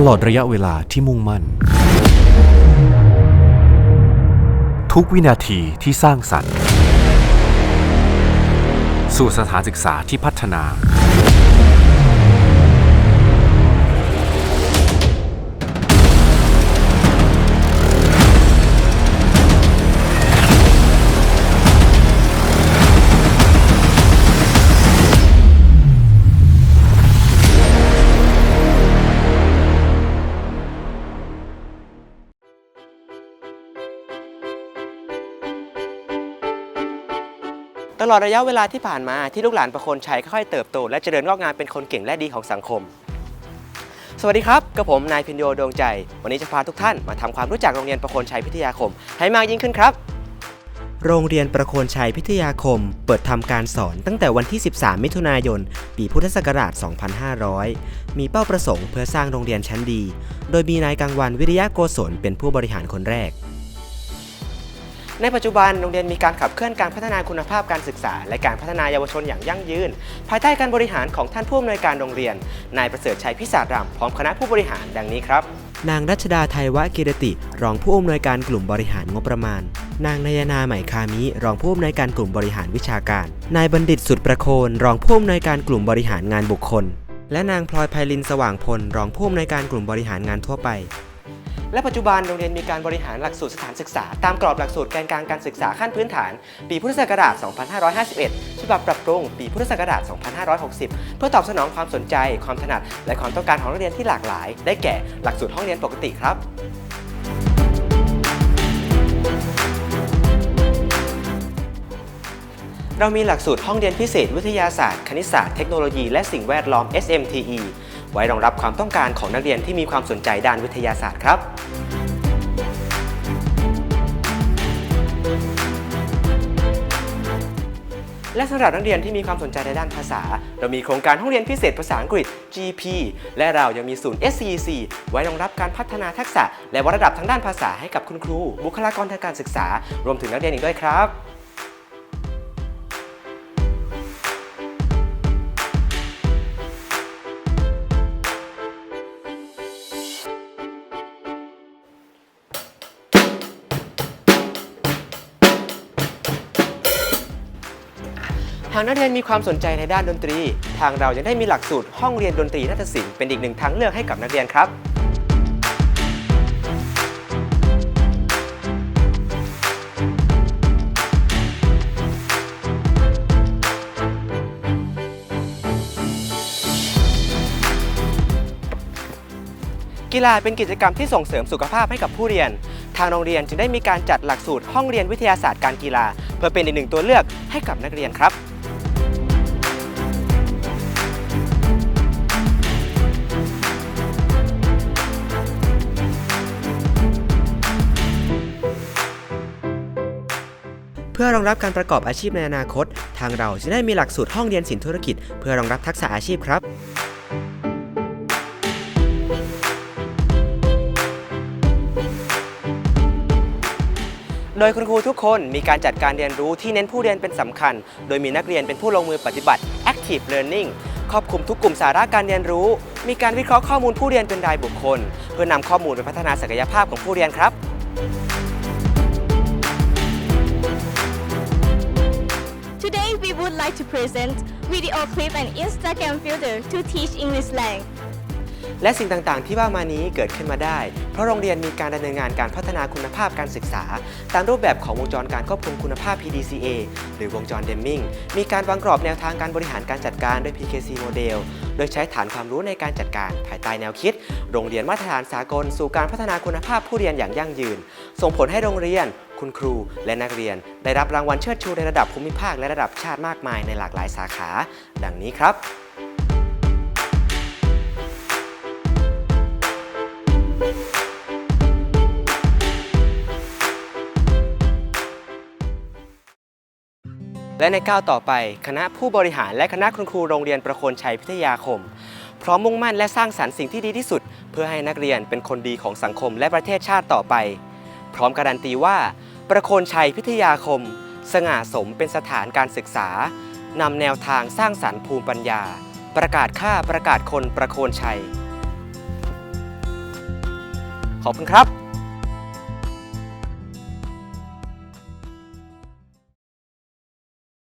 ตลอดระยะเวลาที่มุ่งมั่น ทุกวินาทีที่สร้างสรรค์ สู่สถานศึกษาที่พัฒนา ตลอดระยะเวลาที่ผ่านมาที่ลูกหลานประโคนชัยค่อยๆเติบโต และเจริญงอกงามเป็นคนเก่งและดีของสังคม สวัสดีครับกับผมนายพินโยดวงใจ วันนี้จะพาทุกท่านมาทำความรู้จักโรงเรียนประโคนชัยพิทยาคม ให้มากยิ่งขึ้นครับ โรงเรียนประโคนชัยพิทยาคม เปิดทำการสอนตั้งแต่วันที่ 13 มิถุนายน ปีพุทธศักราช 2500 มีเป้าประสงค์เพื่อสร้างโรงเรียนชั้นดี โดยมีนายกังวันวิริยะโกศลเป็นผู้บริหารคนแรก ในปัจจุบันโรงเรียนมีการขับเคลื่อนการพัฒนาคุณภาพการศึกษา และการพัฒนาเยาวชนอย่างยั่งยืน ภายใต้การบริหารของท่านผู้อำนวยการโรงเรียน นายประเสริฐชัยพิศาจรำพร้อมคณะผู้บริหารดังนี้ครับ นางรัชดาไทยวะกิรติ รองผู้อำนวยการกลุ่มบริหารงบประมาณ นางนายนาใหม่คามิ รองผู้อำนวยการกลุ่มบริหารวิชาการ นายบัณฑิตสุดประโคนรองผู้อำนวยการกลุ่มบริหารงานบุคคล และนางพลอยไพลินสว่างพลรองผู้อำนวยการกลุ่มบริหารงานทั่วไป และปัจจุบันโรงเรียนมีการบริหารหลักสูตรสถานศึกษา ตามกรอบหลักสูตรแกนกลางการศึกษาขั้นพื้นฐาน ปีพุทธศักราช 2551 ฉบับปรับปรุง ปีพุทธศักราช 2560 เพื่อตอบสนองความสนใจ ความถนัด และความต้องการของนักเรียนที่หลากหลาย ได้แก่หลักสูตรห้องเรียนปกติครับเรามีหลักสูตรห้องเรียนพิเศษวิทยาศาสตร์ คณิตศาสตร์ เทคโนโลยี และสิ่งแวดล้อม SMTE ไว้รองรับความต้องการของนักเรียนที่มีความสนใจด้านวิทยาศาสตร์ครับและสำหรับนักเรียนที่มีความสนใจในด้านภาษา เรามีโครงการห้องเรียนพิเศษภาษาอังกฤษ GP และเรายังมีศูนย์ SCEC ไว้รองรับการพัฒนาทักษะ และวัดระดับทางด้านภาษาให้กับคุณครู บุคลากรทางการศึกษา รวมถึงนักเรียนอีกด้วยครับากนักเรียนมีความสนใจในด้านดนตรี ทางเรายังได้มีหลักสูตรห้องเรียนดนตรีนาฏศิลป์เป็นอีกหนึ่งทางเลือกให้กับนักเรียนครับกีฬาเป็นกิจกรรมที่ส่งเสริมสุขภาพให้กับผู้เรียน ทางโรงเรียนจึงได้มีการจัดหลักสูตรห้องเรียนวิทยาศาสตร์การกีฬา เพื่อเป็นอีกหนึ่งตัวเลือกให้กับนักเรียนครับ พื่อรองรับการประกอบอาชีพในอนาคต ทางเราจะได้มีหลักสูตรห้องเรียนศิลป์ธุรกิจ เพื่อรองรับทักษะอาชีพครับโดยคุณครูทุกคนมีการจัดการเรียนรู้ที่เน้นผู้เรียนเป็นสำคัญ โดยมีนักเรียนเป็นผู้ลงมือปฏิบัติ active learning ครอบคลุมทุกกลุ่มสาระการเรียนรู้ มีการวิเคราะห์ข้อมูลผู้เรียนเป็นรายบุคคล เพื่อนำข้อมูลไปพัฒนาศักยภาพของผู้เรียนครับ would like to present video clip and Instagram filter to teach English slang. และสิ่งต่างๆ ที่ว่ามานี้เกิดขึ้นมาได้ เพราะโรงเรียนมีการดำเนินงานการพัฒนาคุณภาพการศึกษา ตามรูปแบบของวงจรการควบคุมคุณภาพ PDCA หรือวงจรเดมมิงมีการวางกรอบแนวทางการบริหารการจัดการด้วย PKC โมเดลโดยใช้ฐานความรู้ในการจัดการภายใต้แนวคิด โรงเรียนมาตรฐานสากล สู่การพัฒนาคุณภาพผู้เรียนอย่างยั่งยืน ส่งผลให้โรงเรียน คุณครูและนักเรียน ได้รับรางวัลเชิดชูในระดับภูมิภาคและระดับชาติมากมายในหลากหลายสาขา ดังนี้ครับและในก้าวต่อไป คณะผู้บริหารและคณะคุณครูโรงเรียนประโคนชัยพิทยาคม พร้อมมุ่งมั่นและสร้างสรรค์สิ่งที่ดีที่สุด เพื่อให้นักเรียนเป็นคนดีของสังคมและประเทศชาติต่อไป พร้อมการันตีว่า ประโคนชัยพิทยาคม สง่าสมเป็นสถานการศึกษานำแนวทางสร้างสารรค์ภูมิปัญญา ประกาศค่าประกาศคนประโคนชัย ขอบคุณครับ